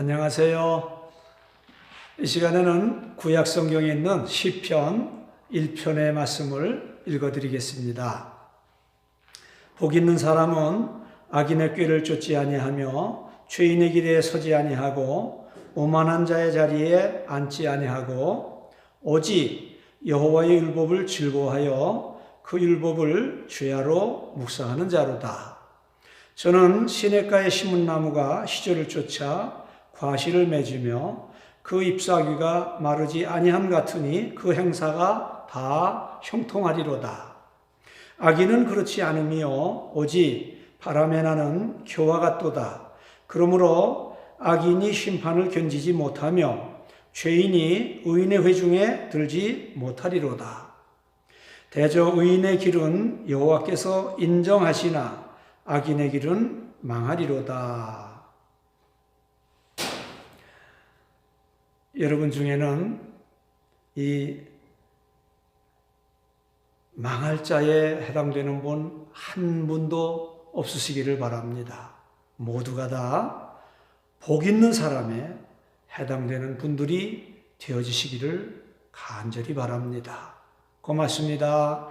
안녕하세요. 이 시간에는 구약 성경에 있는 시편 1편의 말씀을 읽어 드리겠습니다. 복 있는 사람은 악인의 꾀를 쫓지 아니하며 죄인의 길에 서지 아니하고 오만한 자의 자리에 앉지 아니하고 오직 여호와의 율법을 즐거워하여 그 율법을 죄하로 묵상하는 자로다. 저는 시냇가에 심은 나무가 시절을 쫓아 과실을 맺으며 그 잎사귀가 마르지 아니함 같으니 그 행사가 다 형통하리로다. 악인은 그렇지 않으며 오직 바람에 나는 교와 같도다. 그러므로 악인이 심판을 견디지 못하며 죄인이 의인의 회중에 들지 못하리로다. 대저 의인의 길은 여호와께서 인정하시나 악인의 길은 망하리로다. 여러분 중에는 이 망할 자에 해당되는 분 한 분도 없으시기를 바랍니다. 모두가 다 복 있는 사람에 해당되는 분들이 되어지시기를 간절히 바랍니다. 고맙습니다.